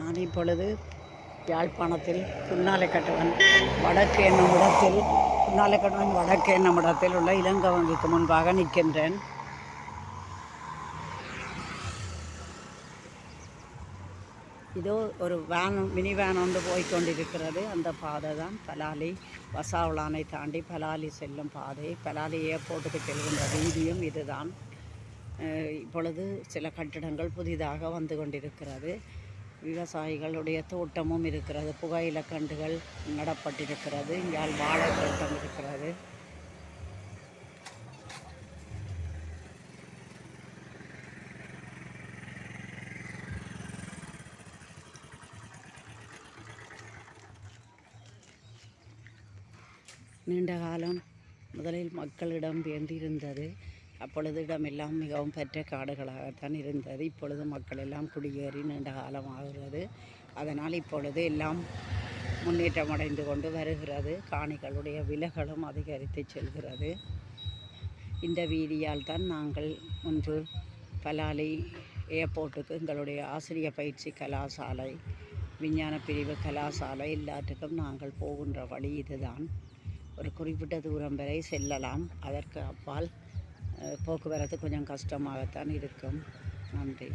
நான் இப்பொழுது யாழ்ப்பாணத்தில் புன்னாலைக்கட்டுவன் வடக்கு என்னும் இடத்தில் புன்னாலைக்கட்டுவன் வடக்கு என்னும் இடத்தில் உள்ள இலங்கை வங்கிக்கு முன்பாக நிற்கின்றேன். இதோ ஒரு வேன் மினி வேன் ஒன்று போய் கொண்டிருக்கிறது அந்த பாதை தான் பலாலி. வசாவுலானை தாண்டி பலாலி செல்லும் பாதை. பலாலி ஏர்போர்ட்டுக்கு செல்கின்ற வீதியும் இதுதான். இப்பொழுது சில கட்டிடங்கள் புதிதாக வந்து கொண்டிருக்கிறது. விவசாயிகளுடைய தோட்டமும் இருக்கிறது புகையில கண்டுகள் நடப்பட்டிருக்கிறது இங்கே வாழை தோட்டம் இருக்கிறது. நீண்ட காலம் முதலில் மக்களிடம் வேண்டியிருந்தது. அப்பொழுது இடமெல்லாம் மிகவும் பெற்ற காடுகளாகத்தான் இருந்தது. இப்பொழுது மக்கள் எல்லாம் குடியேறி நீண்ட காலமாகிறது. அதனால் இப்பொழுது எல்லாம் முன்னேற்றம் அடைந்து கொண்டு வருகிறது. காணிகளுடைய விலைகளும் அதிகரித்து செல்கிறது. இந்த வீதியால் தான் நாங்கள் முன்பு பலாலி ஏர்போர்ட்டுக்கு எங்களுடைய ஆசிரிய பயிற்சி கலாசாலை விஞ்ஞான பிரிவு கலாசாலை எல்லாத்துக்கும் நாங்கள் போகின்ற வழி இதுதான். ஒரு குறிப்பிட்ட தூரம் வரை செல்லலாம். அதற்கு அப்பால் போக்குவரத்து கொஞ்சம் கஷ்டமாகத்தான் இருக்கும். நன்றி.